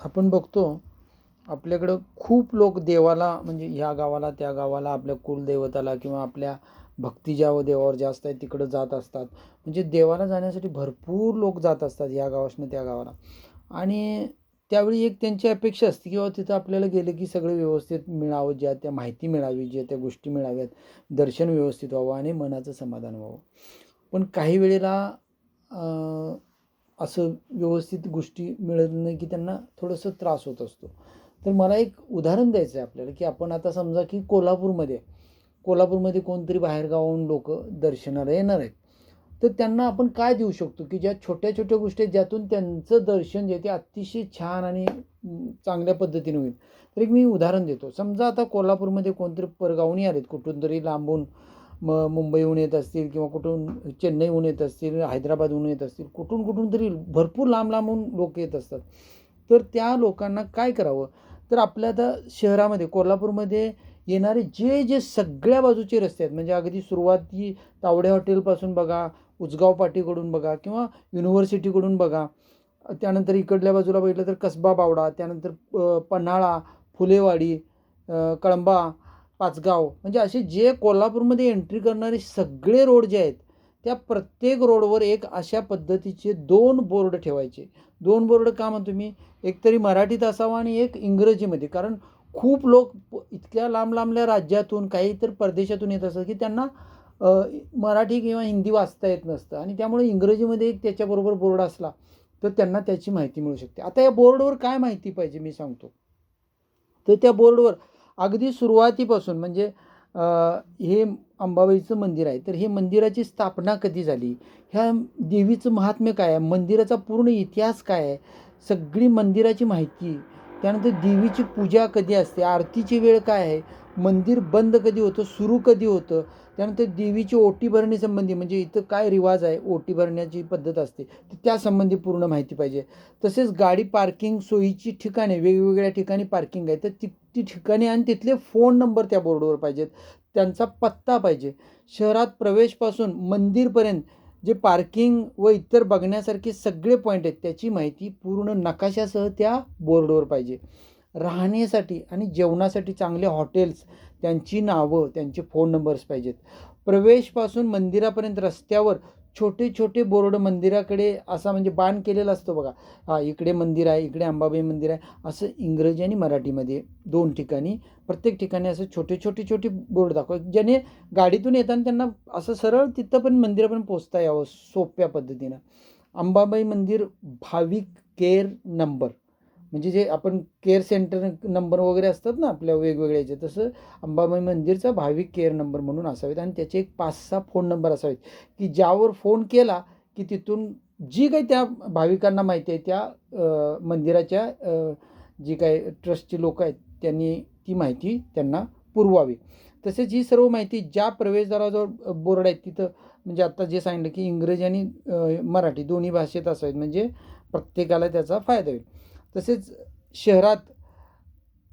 आपण बघतो आपल्याकडं खूप लोक देवाला म्हणजे ह्या गावाला त्या गावाला आपल्या कुलदैवताला किंवा आपल्या भक्ती ज्या देवावर जास्त आहे तिकडं जात असतात. म्हणजे देवाला जाण्यासाठी भरपूर लोक जात असतात या गावासनं त्या गावाला. आणि त्यावेळी एक त्यांची अपेक्षा असते किंवा तिथं आपल्याला गेलं की सगळं व्यवस्थित मिळावं ज्या त्या माहिती मिळावी ज्या त्या गोष्टी मिळाव्यात दर्शन व्यवस्थित व्हावं आणि मनाचं समाधान व्हावं. पण काही वेळेला असं व्यवस्थित गोष्टी मिळत नाही की त्यांना थोडंसं त्रास होत असतो. तर मला एक उदाहरण द्यायचं आहे आपल्याला की आपण आता समजा की कोल्हापूरमध्ये आहे. कोल्हापूरमध्ये कोणतरी बाहेरगावाहून लोक दर्शनाला येणार आहेत. तर त्यांना आपण काय देऊ शकतो की ज्या छोट्या छोट्या गोष्टी आहेत ज्यातून त्यांचं दर्शन जे ते अतिशय छान आणि चांगल्या पद्धतीने होईल. तर एक मी उदाहरण देतो. समजा आता कोल्हापूरमध्ये कोणतरी परगावणी आलेत कुठून तरी लांबून म मुंबईहून येत असतील किंवा कुठून चेन्नईहून येत असतील हैदराबादहून येत असतील कुठून कुठून तरी भरपूर लांब लांबून लोक येत असतात. तर त्या लोकांना काय करावं? तर आपल्या आता शहरामध्ये कोल्हापूरमध्ये येणारे जे जे सगळ्या बाजूचे रस्ते आहेत म्हणजे अगदी सुरुवाती तावडे हॉटेलपासून बघा उजगाव पाटीकडून बघा किंवा युनिव्हर्सिटीकडून बघा त्यानंतर इकडल्या बाजूला बघितलं तर कसबा बावडा त्यानंतर पन्हाळा फुलेवाडी कळंबा पाचगाव. म्हणजे असे जे कोल्हापूरमध्ये एंट्री करणारे सगळे रोड जे आहेत त्या प्रत्येक रोडवर एक अशा पद्धतीचे दोन बोर्ड ठेवायचे. दोन बोर्ड का म्हणतो मी? एक तरी मराठीत असावा आणि एक इंग्रजीमध्ये. कारण खूप लोक इतक्या लांब लांबल्या राज्यातून काही तर परदेशातून येत असतात की त्यांना मराठी किंवा हिंदी वाचता येत नसतं. आणि त्यामुळे इंग्रजीमध्ये एक त्याच्याबरोबर बोर्ड असला तर त्यांना त्याची माहिती मिळू शकते. आता या बोर्डवर काय माहिती पाहिजे मी सांगतो. तर त्या बोर्डवर अगदी सुरुवातीपासून म्हणजे हे अंबाबाईचं मंदिर आहे. तर हे मंदिराची स्थापना कधी झाली? ह्या देवीचं महात्म्य काय आहे? मंदिराचा पूर्ण इतिहास काय आहे? सगळी मंदिराची माहिती त्यानंतर देवीची पूजा कधी असते? आरतीची वेळ काय आहे? मंदिर बंद कधी होतं? सुरू कधी होतं? त्यानंतर देवीची ओटी भरणीसंबंधी म्हणजे इथं काय रिवाज आहे? ओटी भरण्याची पद्धत असते. तर त्यासंबंधी पूर्ण माहिती पाहिजे. तसेच गाडी पार्किंग सोयीची ठिकाणे वेगवेगळ्या ठिकाणी पार्किंग आहे. तर ती ती ठिकाणी आणि तिथले फोन नंबर त्या बोर्डवर पाहिजेत. त्यांचा पत्ता पाहिजे. शहरात प्रवेशपासून मंदिरपर्यंत जे पार्किंग व इतर बघण्यासारखे सगळे पॉईंट आहेत त्याची माहिती पूर्ण नकाशासह त्या बोर्डवर पाहिजे. राहण्यासाठी आणि जेवणासाठी चांगले हॉटेल्स त्यांची नावं त्यांचे फोन नंबर्स पाहिजेत. प्रवेशपासून मंदिरापर्यंत रस्त्यावर छोटे छोटे बोर्ड मंदिराकडे असा म्हणजे बाण केलेला असतो बघा. हा इकडे मंदिर आहे इकडे अंबाबाई मंदिर आहे. असं इंग्रजी आणि मराठीमध्ये दोन ठिकाणी प्रत्येक ठिकाणी असं छोटे छोटे छोटे बोर्ड दाखवा. ज्याने गाडीतून येताना त्यांना असं सरळ तिथं पण मंदिरापर्यंत पोचता यावं सोप्या पद्धतीनं. अंबाबाई मंदिर भाविक केअर नंबर. म्हणजे जे आपण केअर सेंटर नंबर वगैरे असतात ना आपल्या वेगवेगळ्या याचे तसं अंबाबाई मंदिरचा भाविक केअर नंबर म्हणून असावेत आणि त्याचे एक पाच सहा फोन नंबर असावेत. की ज्यावर फोन केला की तिथून जी काही त्या भाविकांना माहिती आहे त्या मंदिराच्या जी काही ट्रस्टची लोक आहेत त्यांनी ती माहिती त्यांना पुरवावी. तसेच ही सर्व माहिती ज्या प्रवेशद्वाराजवळ बोर्ड आहेत तिथं म्हणजे आत्ता जे सांगितलं की इंग्रजी आणि मराठी दोन्ही भाषेत असावेत म्हणजे प्रत्येकाला त्याचा फायदा होईल. तसेच शहरात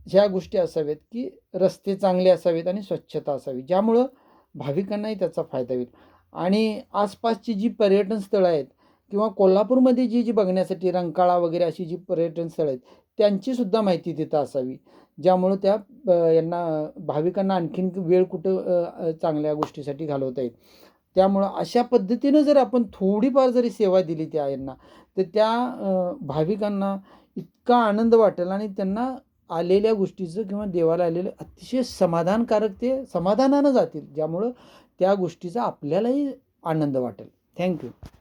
ह्या गोष्टी असाव्यात की रस्ते चांगले असावेत आणि स्वच्छता असावी ज्यामुळं भाविकांनाही त्याचा फायदा होईल. आणि आसपासची जी पर्यटन स्थळं आहेत किंवा कोल्हापूरमध्ये जी जी बघण्यासाठी रंकाळा वगैरे अशी जी पर्यटन स्थळं आहेत त्यांचीसुद्धा माहिती तिथं असावी. ज्यामुळं त्या यांना भाविकांना आणखीन वेळ कुठं चांगल्या गोष्टीसाठी घालवता येईल. त्यामुळं अशा पद्धतीनं जर आपण थोडीफार जरी सेवा दिली त्या यांना तर त्या भाविकांना इतका आनंद वाटेल आणि त्यांना आलेल्या गोष्टीचं किंवा देवाला आलेलं अतिशय समाधानकारक ते समाधानानं जातील ज्यामुळं त्या गोष्टीचा आपल्यालाही आनंद वाटेल. थँक्यू